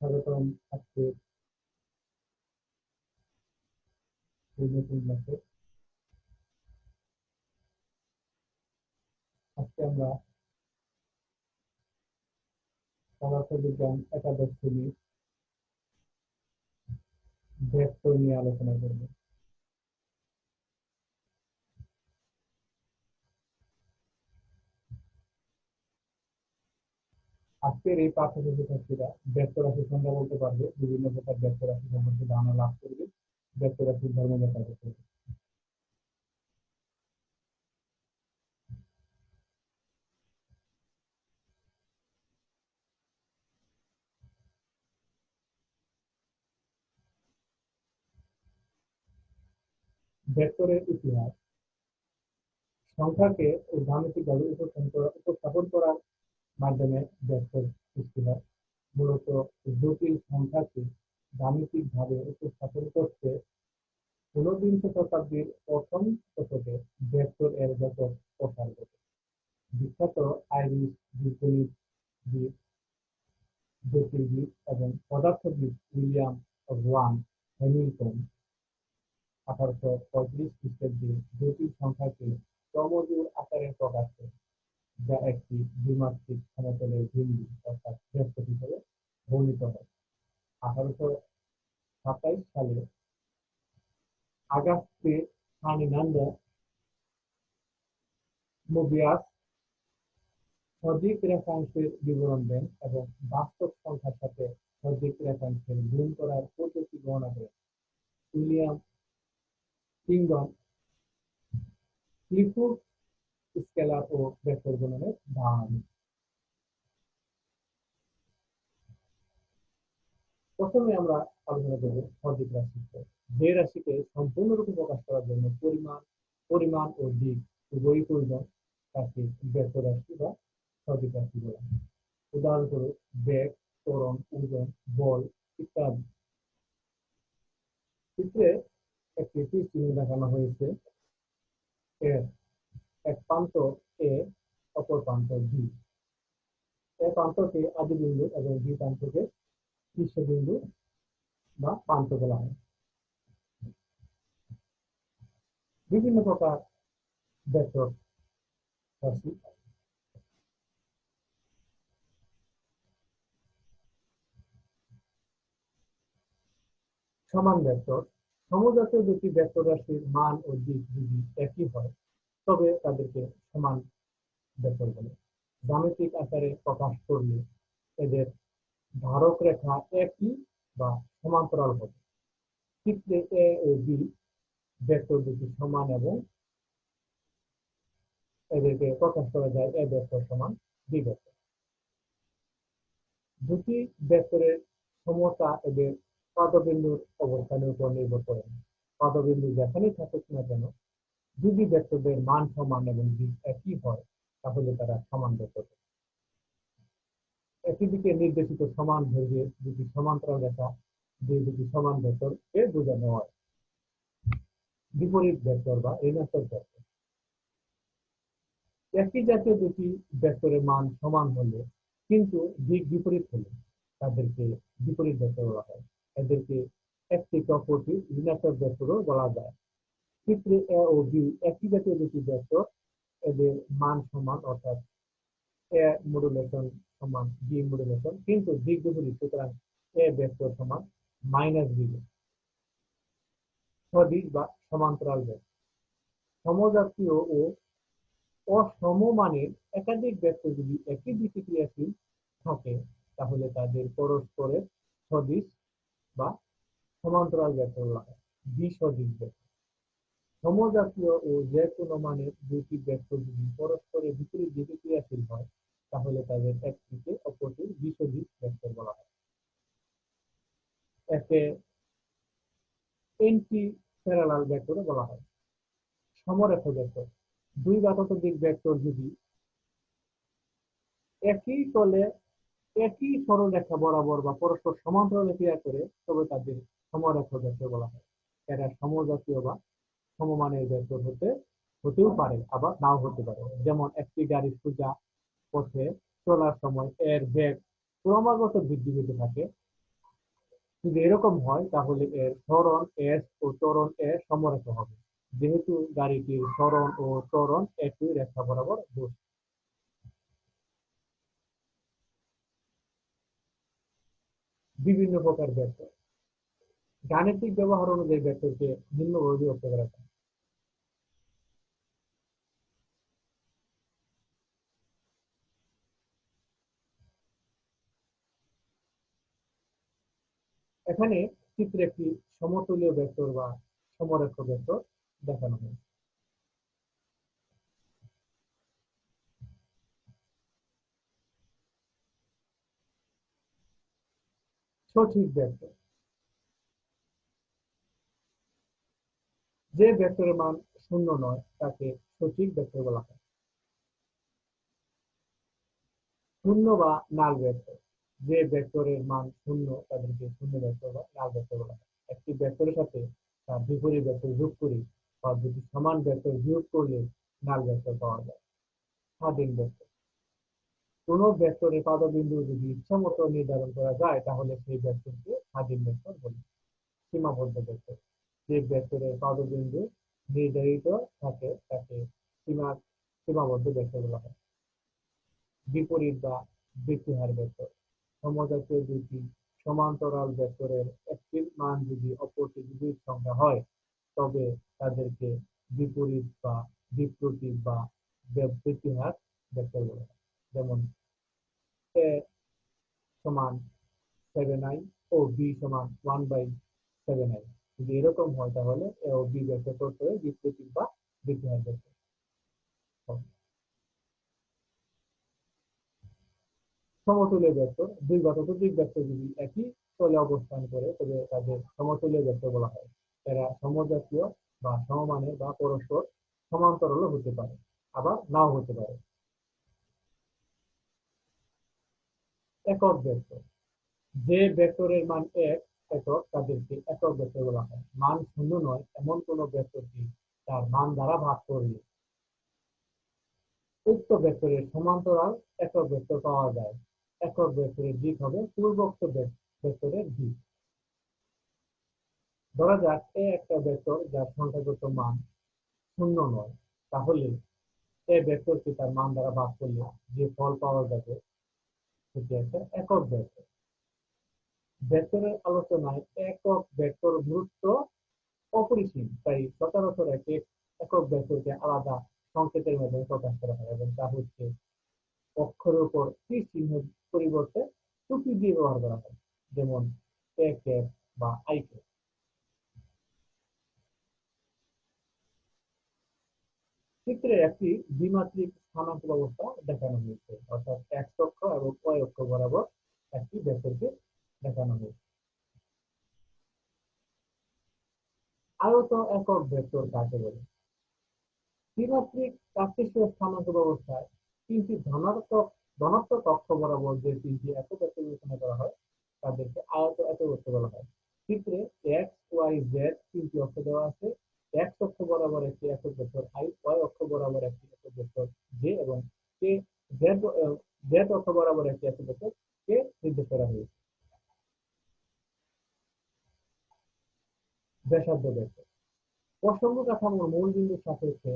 স্বাগতম আজকের আজকে আমরা পদার্থবিজ্ঞান একাদশ শ্রেণির নিয়ে আলোচনা করব। আজকের এই পাঠ্য শিক্ষার্থীরা ব্যক্ত রাশি সংজ্ঞা বলতে পারবে, বিভিন্ন প্রকার ব্যক্ত রাশি সম্পর্কে ধারণা লাভ করবে ব্যক্ত রাশির ধর্ম ব্যাখ্যা করতে ভেক্টরের ইতিহাস, সংখ্যাকে জ্যামিতিকভাবে উপস্থাপন করার মাধ্যমে ভেক্টর সৃষ্টি হয়। মূলত জটিল সংখ্যাকে গাণিতিকভাবে উপস্থাপন করতে ঊনবিংশ শতাব্দীর প্রথম শতকে ভেক্টর এর ব্যাপক প্রসার ঘটে। বিখ্যাত আইরিশ বীজগণিতবিদ জ্যোতির্বিদ এবং পদার্থবিদ উইলিয়াম ওয়ান হ্যামিল্টন আঠারোশো পঁয়ত্রিশ খ্রিস্টাব্দে জটিল সংখ্যাকে সমজুর আকারে প্রকাশ করে যা একটি দ্বিমাত্রিক সমতলের বিন্দু অর্থাৎ হিসেবে বর্ণিত হয়। আঠারোশো সাতাইশ সালে আগাস্টে ফার্ডিনান্ডো মোবিয়াস সদিক রেখাংশের বিবরণ দেন এবং বাস্তব সংখ্যার সাথে সদিক রেখাংশের গুণ করার পদ্ধতি গণনা করেন। উইলিয়াম কিংডম, ক্লিফোর্ড স্কেলার ও ভেক্টর গণনের ধারণা প্রথমে আমরা আলোচনা করব সদিক রাশি যে রাশিকে সম্পূর্ণরূপে প্রকাশ করার জন্য পরিমাণ পরিমাণ ও দিক উভয়ই প্রয়োজন, তাকে ভেক্টর রাশি বা সদিক রাশি বলা হয়। উদাহরণস্বরূপ বেগ, ত্বরণ, ওজন, বল ইত্যাদি। চিত্রে একটি চিহ্ন দেখানো হয়েছে। এর এক প্রান্ত এ, অপর প্রান্ত বি। এ প্রান্তকে আদি বিন্দু এবং বি প্রান্তকে শীর্ষবিন্দু বা প্রান্ত বলা হয়। বিভিন্ন প্রকার ভেক্টর রাশি সমান ভেক্টর। সমজাতীয় দুটি ভেক্টর রাশির মান ও দিক যদি একই হয় তবে তাদেরকে সমান ভেক্টর বলে জ্যামিতিক আকারে প্রকাশ করলে এদের ধারক রেখা একই বা সমান্তরাল হবে। চিত্রে এ ও বি ভেক্টর দুটি সমান এবং এদেরকে প্রকাশ করা যায় এ ভেক্টর সমান বি ভেক্টর। দুটি ভেক্টরের সমতা এদের পাদবিন্দুর অবস্থানের উপর নির্ভর করে। পাদবিন্দু যেখানেই থাকুক না কেন যদি ভেক্টরদের মান সমান এবং দিক একই হয়, তাহলে তারা সমান ভেক্টর একই দিকে নির্দেশিত সমান দৈর্ঘ্যের দুটি সমান্তরাল রেখা, যে দুটি সমান ভেক্টরকে বোঝানো হয় বিপরীত ভেক্টর বা ঋণাত্মক ভেক্টর একই জাতীয় দুটি ভেক্টরের মান সমান হলে কিন্তু দিক বিপরীত হলে তাদেরকে বিপরীত ভেক্টর বলা হয়। এদেরকে একটি অপরটি ঋণাত্মক ভেক্টরও বলা যায়। চিত্রে এ ও বি একই জাতীয় দুটি ভেক্টর এদের মান সমান, অর্থাৎ এ মডুলেশন সমান বি মডুলেশন কিন্তু দিক বিপরীত, সুতরাং এ ভেক্টর সমান মাইনাস বি সদিক বা সমান্তরাল ভেক্টর সমজাতীয় ও অসমমানের একাধিক ভেক্টর যদি একই দিকে ক্রিয়াশীল থাকে, তাহলে তাদের পরস্পরের সদিশ বা সমান্তরাল ভেক্টর বলা হয়। দ্বিসদিক ভেক্টর সমজাতীয় ও যে কোনো মানের দুইটি ভেক্টর যদি পরস্পরের বিপরীত দিকে ক্রিয়াশীল হয়, তাহলে তাদের একটিকে অপরটির বিপরীত ভেক্টর বলা হয়। একে এন্টি প্যারালাল ভেক্টর বলা হয়। সমরেখ ভেক্টর দুই বা ততোধিক ভেক্টর যদি একই তলে একই সরলরেখা বরাবর বা পরস্পর সমান্তরালে ক্রিয়া করে, তবে তাদের সমরেখ ভেক্টর বলা হয়। এরা সমজাতীয় বা সমমানের ভেক্টর হতে, হতেও পারে, আবার নাও হতে পারে। যেমন একটি গাড়ি সোজা পথে চলার সময় এর বেগ ক্রমাগত বৃদ্ধি পেতে থাকে। যদি এরকম হয়, তাহলে এর ত্বরণ এস ও ত্বরণ এ সমরেখ হবে। যেহেতু গাড়িটির ত্বরণ ও ত্বরণ একই রেখা বরাবর বসছে বিভিন্ন প্রকার ভেক্টর গাণিতিক ব্যবহার অনুযায়ী ভেক্টরকে নিম্নভাবে বিভক্ত করা এখানে চিত্রে একটি সমতুল্য ভেক্টর বা সমরেখ ভেক্টর দেখানো হয়েছে। সঠিক ভেক্টর। যে ভেক্টরের মান শূন্য নয়, তাকে সঠিক ভেক্টর বলা হয়। শূন্য বা নাল ভেক্টর। যে ভেক্টরের মান শূন্য তাদেরকে শূন্য ভেক্টর বা নাল ভেক্টর বলা হয়, একটি ভেক্টরের সাথে তার বিপরীত ভেক্টর যোগ করি বা দুটি সমান ভেক্টর বিয়োগ করলে নাল ভেক্টর পাওয়া যায়, স্বাধীন ভেক্টর কোন ভেক্টরের পাদবিন্দু যদি ইচ্ছা মতো নির্ধারণ করা যায়, তাহলে সেই ভেক্টরকে স্বাধীন ভেক্টর বলি। সীমাবদ্ধ ভেক্টর যে ভেক্টরের পাদবিন্দু নির্ধারিত থাকে, তাকে সীমা, সীমাবদ্ধ ভেক্টর বলা হয়। বিপরীত বা বৃত্তিহার ভেক্টর সমজাতীয় দুটি সমান্তরাল ভেক্টরের একটির মান যদি অপরটি বিপরীত সংখ্যা হয়, তবে তাদেরকে বিপরীত বা বিপ্রতীক বা বৃত্তিহার ভেক্টর বলা যেমন এ সমান সেভেন আই ও বি সমান ওয়ান বাই সেভেন আই যদি এরকম হয় তাহলে এ ও বি ভেক্টর বিপ্রতীক বা বৃত্তিহার ভেক্টর। সমতুল্য ভেক্টর দুই বা ততোধিক ভেক্টর যদি একই তলে অবস্থান করে, তবে তাদের সমতুল্য ভেক্টর বলা হয়। এরা সমজাতীয় বা সমমানের বা পরস্পর সমান্তরালও হতে পারে, আবার নাও হতে পারে। একক ভেক্টর যে ভেক্টরের মান এক, একক তাদেরকে একক ভেক্টর বলা হয়। মান শূন্য নয়, এমন কোন ভেক্টরকে তার মান দ্বারা ভাগ করলে উক্ত ভেক্টরের সমান্তরাল একক ভেক্টর পাওয়া যায়। একক ভেক্টরের দিক হবে, পূর্বোক্ত ভেক্টরের দিক ধরা যাক, এ একটা ভেক্টর যার সংখ্যাগত মান শূন্য নয়, তাহলে এ ভেক্টরকে তার মান দ্বারা ভাগ করলে যে ফল পাওয়া যাবে সেটি একটা একক ভেক্টর ভেক্টরের আলোচনায় একক ভেক্টর গুরুত্ব অপরিসীম, তাই সচরাচর একটি একক ভেক্টরকে আলাদা সংকেতের মাধ্যমে প্রকাশ করা হয় এবং তা হচ্ছে অক্ষরের উপর তীর চিহ্নের পরিবর্তে টুপি দিয়ে ব্যবহার করা হয়, যেমন বা আই চিত্রে একটি দ্বিমাত্রিক স্থানাঙ্ক ব্যবস্থা দেখানো হয়েছে, অর্থাৎ এক অক্ষ এবং কয় অক্ষ বরাবর একটি ভেক্টরকে দেখানো হয়েছে। আয়ত একক ভেক্টর কাকে বলে? ত্রিমাত্রিক কার্টেশীয় স্থানাঙ্ক ব্যবস্থায় তিনটি ধনাত্মক ধনাত্মক অক্ষ বরাবর যে তিনটি একক বিবেচনা করা হয়, তাদেরকে আয়ত একক ভেক্টর বলা হয়। চিত্রে এক্স ওয়াই জেড তিনটি অক্ষ দেওয়া আছে। এক্স অক্ষ বরাবর একটি একক ভেক্টর আই ওয়াই অক্ষ বরাবর একটি একক ভেক্টর জে এবং কে জেড জেড অক্ষ বরাবর একটি একক ভেক্টর কে নির্দেশ করা হয়েছে। ব্যাসার্ধ ভেক্টর। প্রসঙ্গ কাঠামোর মূল বিন্দুর সাপেক্ষে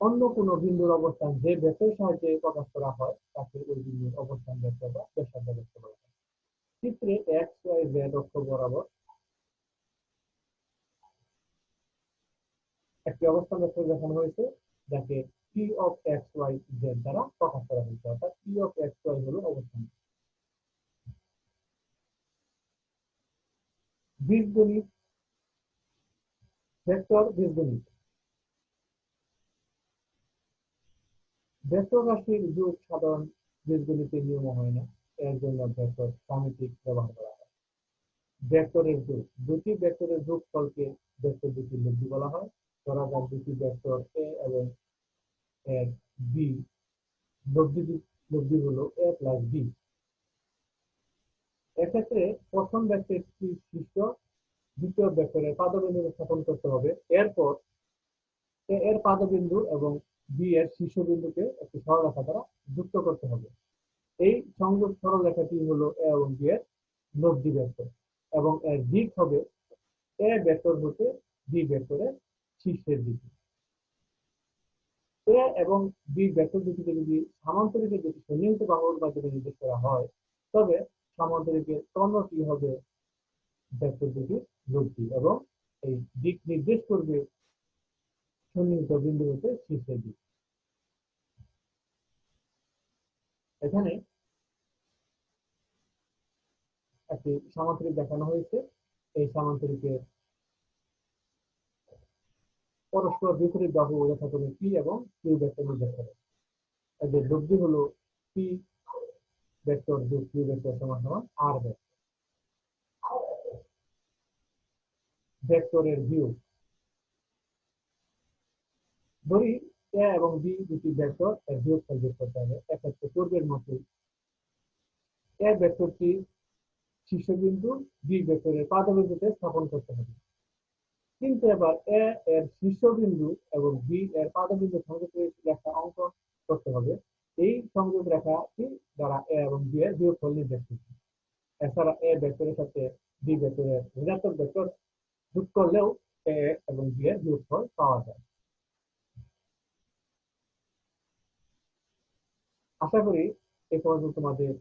অন্য কোনো বিন্দুর অবস্থান যে ভেক্টরের সাহায্যে প্রকাশ করা হয়, তাকে ওই বিন্দুর অবস্থান ভেক্টর বা ব্যাসার্ধ ভেক্টর বলা হয়। চিত্রে এক্স ওয়াই জেড অক্ষ বরাবর একটি অবস্থান ভেক্টর দেখানো হয়েছে, যাকে P of X Y Z দ্বারা প্রকাশ করা হয়েছে, অর্থাৎ পি অফ এক্স ওয়াই হলো অবস্থান। বীজগণিত, ভেক্টর বীজগণিত। ভেক্টর যোগ সাধারণ বীজগণিতের নিয়ম হয় না, এর জন্য ভেক্টর সামিতিক ব্যবহার করা হয়। ভেক্টরের যোগ দুটি ভেক্টরের যোগফলকে ভেক্টর দুটি লব্ধি বলা হয়। ধরা যাক দুটি ভেক্টর এ এবং এর বি লব্ধি লব্ধি হলো এ প্লাস বি এক্ষেত্রে প্রথম ভেক্টরটি শীর্ষ দ্বিতীয় ভেক্টরের পাদবিন্দু স্থাপন করতে হবে। এরপর এর পাদবিন্দু এবং বি এর শীর্ষবিন্দুকে একটি সরলরেখা দ্বারা যুক্ত করতে হবে। এই সংযোগ সরলরেখাটি হলো এ এবং বি এর নব্দি ভেক্টর এবং এর দিক হবে এ ভেক্টর হতে বি ভেক্টরের শীর্ষের দিকে। এ এবং বি ভেক্টর দুটিকে যদি সামান্তরিকের যদি সন্নিহিত বাহুর মাধ্যমে নির্দেশ করা হয়, তবে সামান্তরিকের তর্ণটি হবে ভেক্টর দুটির রূপটি এবং এই দিক নির্দেশ করবে সন্নিহিত বিন্দু হতে শীর্ষের দিক। এখানে একটি সামান্তরিক দেখানো হয়েছে। এই সামান্তরিকের পরস্পর বিপরীত বাহু যথাক্রমে পি এবং কিউ ভেক্টর নির্দেশ করে। এদের লব্ধি হলো পি ভেক্টর যোগ কিউ ভেক্টর সমান সমান আর ভেক্টর। ভেক্টরের ভিউ ধরি এ এবং বি দুটি ভেক্টর এর বিয়োগফল বের করতে হবে এক্ষেত্রে পূর্বের মতোই এ ভেক্টরটি শীর্ষবিন্দু, বি ভেক্টরের পাদবিন্দুতে স্থাপন করতে হবে। কিন্তু এবার এ এর শীর্ষবিন্দু এবং বি এর পাদবিন্দু সংযোগ রেখা অঙ্কন করতে হবে। এই সংযোগ রেখাটি দ্বারা এ এবং বি এর বিয়োগফল নির্দেশ করছে এছাড়া এ ভেক্টরের সাথে বি ভেক্টরের ঋণাত্মক ভেক্টর যোগ করলেও এ এবং বি এর বিয়োগফল পাওয়া যায়। আশা করি এ পর্যন্ত তোমাদের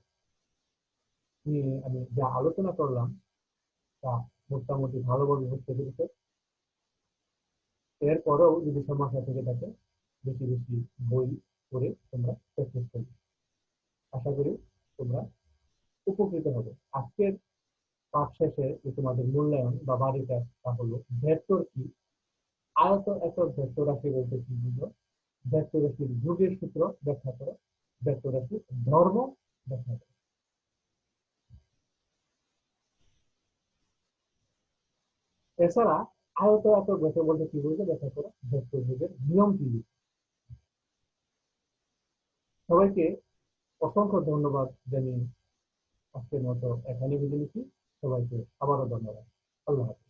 নিয়ে আমি যা আলোচনা করলাম, তা মোটামুটি ভালোভাবে বুঝতে পেরেছে এরপরেও যদি সমস্যা থেকে থাকে বেশি বেশি বই করে তোমরা প্র্যাকটিস করবে। আশা করি তোমরা উপকৃত হবে। আজকের পাঠ শেষে যে তোমাদের মূল্যায়ন বা বাড়ির কাজ, তা হলো ভেক্টর কি? আয়ত একক ভেক্টর রাশি বলতে কি বুঝো? ভেক্টর রাশির যুগের সূত্র ব্যাখ্যা করো। রাশির ধর্ম ব্যাখ্যা করো এছাড়া আয়ত এত ভেক্টর বলতে কি বুঝো ব্যাখ্যা করো ভেক্টর যুগের নিয়ম কি? সবাইকে অসংখ্য ধন্যবাদ জানিয়ে আজকের মতো এখানে বিদায় নিচ্ছি। সবাইকে আবারও ধন্যবাদ। আল্লাহ হাফিজ।